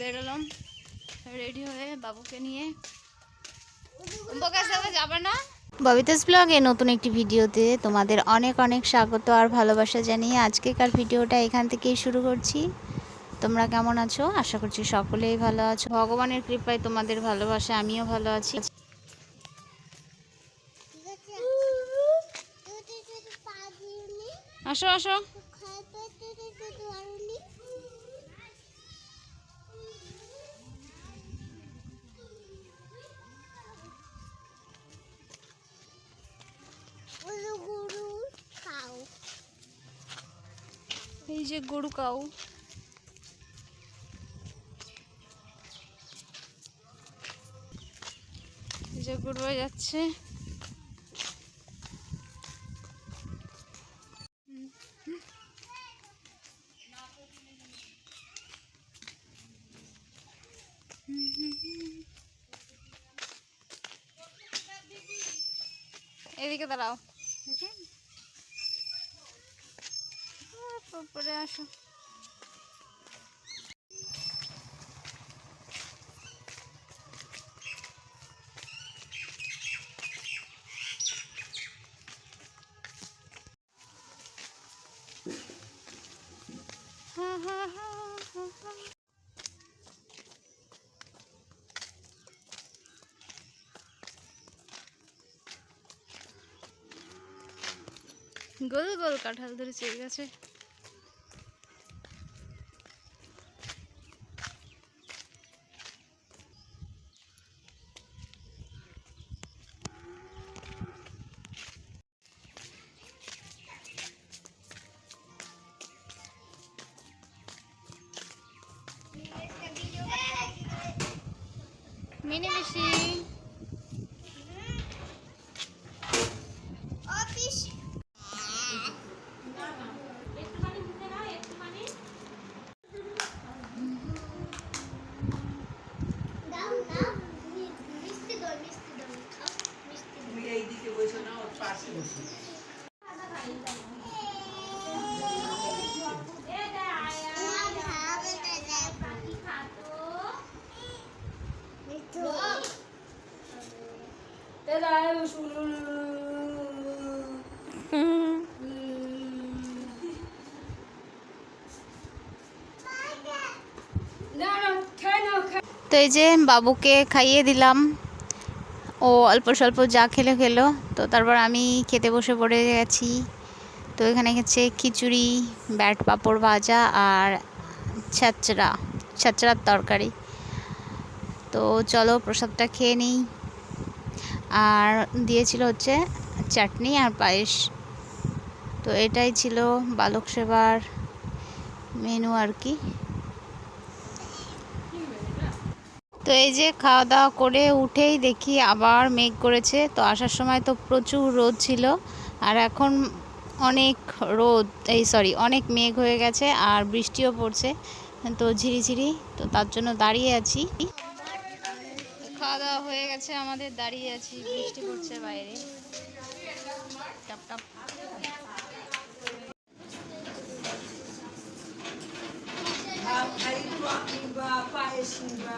বেরোলাম। রেডি হয়ে বাবুকে নিয়ে। যাবে না? ববিতাস ব্লগে নতুন একটি ভিডিওতে তোমাদের অনেক অনেক স্বাগত আর ভালোবাসা জানিয়ে আজকেকার ভিডিওটা এখান থেকেই শুরু করছি। তোমরা কেমন আছো? আশা করছি সকলেই ভালো আছো। ভগবানের কৃপায় তোমাদের ভালোবাসা আমিও ভালো আছি। আসো আসো। যে গরু কাউ। যে গরু হয়ে যাচ্ছে। এদিকে দাঁড়াও। পরে আসো। গোল গোল কাঁঠাল ধরেছে এই গাছে মিনি বেশি অফিস দাও দাও মিষ্টি দাও মিষ্টি দাও খাও মিষ্টি তুমি এইদিকে বসে না ওর পাশে বসে তো এই যে বাবুকে খাইয়ে দিলাম। ও অল্প স্বল্প যা খেলে খেলো। তো তারপর আমি খেতে বসে পড়ে গেছি। তো এখানে গেছে খিচুড়ি, ব্যাট পাঁপড় ভাজা আর ছাচড়া, ছাচড়ার তরকারি। তো চলো প্রসাদটা খেয়ে নিই। আর দিয়েছিল হচ্ছে চাটনি আর পায়েস। তো এটাই ছিল বালক সেবার মেনু আর কি। তো এই যে খাওয়া দাওয়া করে উঠেই দেখি আবার মেঘ করেছে। তো আসার সময় তো প্রচুর রোদ ছিল আর এখন অনেক রোদ, এই সরি অনেক মেঘ হয়ে গেছে আর বৃষ্টিও পড়ছে। তো ঝিরিঝিরি, তো তার জন্য দাঁড়িয়ে আছি। খাওয়া দাওয়া হয়ে গেছে আমাদের দাঁড়িয়ে আছি বৃষ্টি পড়ছে বাইরে। টাপ টাপ। ভাত খাই টক নিবা পায়েস নিবা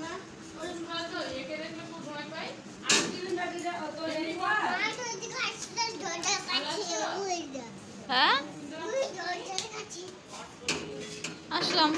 মা তো এদিকে আসলে দরজা কাছে ওই দা হ্যাঁ ওই দরজার কাছে আসলাম।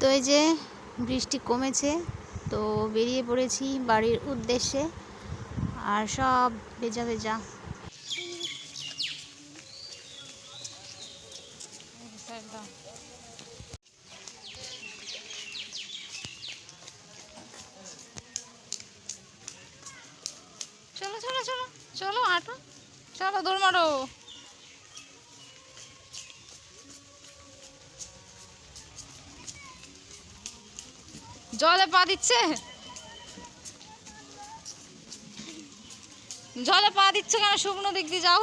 তো এই যে বৃষ্টি কমেছে তো বেরিয়ে পড়েছি বাড়ির উদ্দেশ্যে আর সব ভেজা ভেজা। চলো চলো চলো চলো, হাঁটো। চলো, দৌড় মারো। জলে পা দিচ্ছে? জলে পা দিচ্ছে কেন? শুকনো দিক দিয়ে যাও।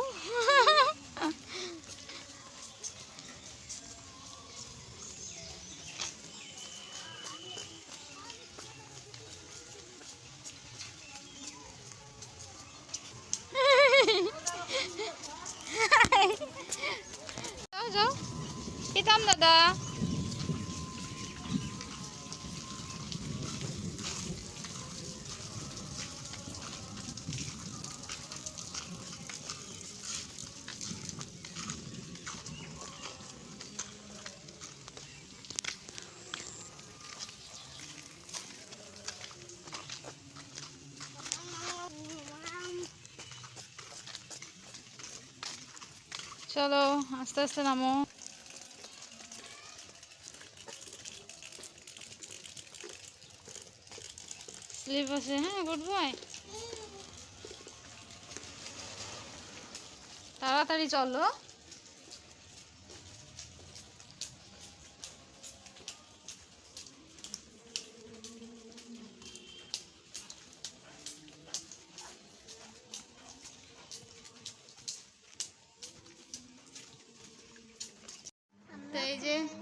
চলো আস্তে আস্তে নামো। স্লিপ আছে হ্যাঁ গুড বাই তাড়াতাড়ি চলো।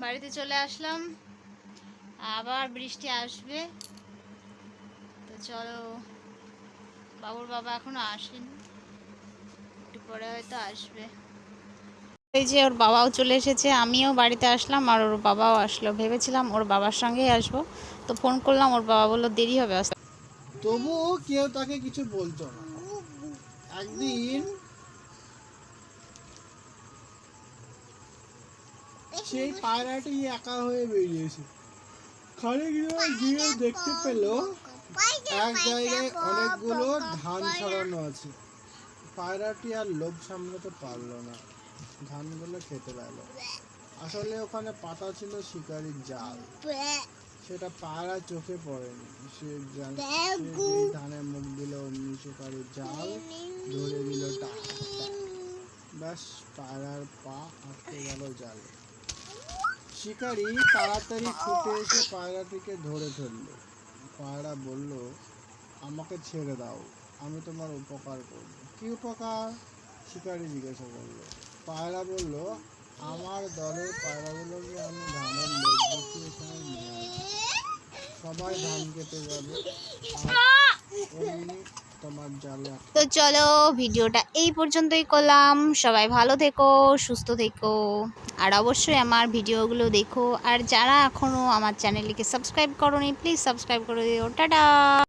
বাড়িতে চলে আসলাম। আবার বৃষ্টি আসবে। তো চলো, বাবুর বাবা এখনও আসেনি। একটু পরে হয়তো আসবে। এই যে ওর বাবাও চলে এসেছে, আমিও বাড়িতে আসলাম আর ওর বাবাও আসলো। ভেবেছিলাম ওর বাবার সঙ্গেই আসব। তো ফোন করলাম, ওর বাবা বলল, দেরি হবে। তবুও কেউ তাকে কিছু বলতো না। একদিন সেই পায়রাটি একা হয়ে বেরিয়েছে। খানিক গিয়ে দেখতে পেল এক জায়গায় অনেকগুলো ধান ছড়ানো আছে। পায়রাটি আর লোভ সামলাতে পারল না। ধানগুলো খেতে লাগল। আসলে ওখানে পাতা ছিল শিকারির জাল। সেটা পায়রা চোখে পড়েনি। সে ধানের মুখ দিল অমনি শিকারির জাল ধরে দিল টাক। ব্যাস পায়রার পা আটকে গেল জালে। শিকারি তাড়াতাড়ি ছুটে এসে পায়রাটিকে ধরে ফেলল। পায়রা বলল, আমাকে ছেড়ে দাও, আমি তোমার উপকার করব। কি উপকার? শিকারি জিজ্ঞাসা করল। পায়রা বলল, আমার দলের পায়রাগুলোকে আমি ধানের লোক এখানে নিয়ে আসব। সবাই ধান কেটে যাবে, আর তো চলো, ভিডিওটা এই পর্যন্তই করলাম। সবাই ভালো থেকো, সুস্থ থেকো। আর অবশ্যই আমার ভিডিওগুলো দেখো। আর যারা এখনও আমার চ্যানেলটিকে সাবস্ক্রাইব করোনি প্লিজ সাবস্ক্রাইব করে দিও। টাটা!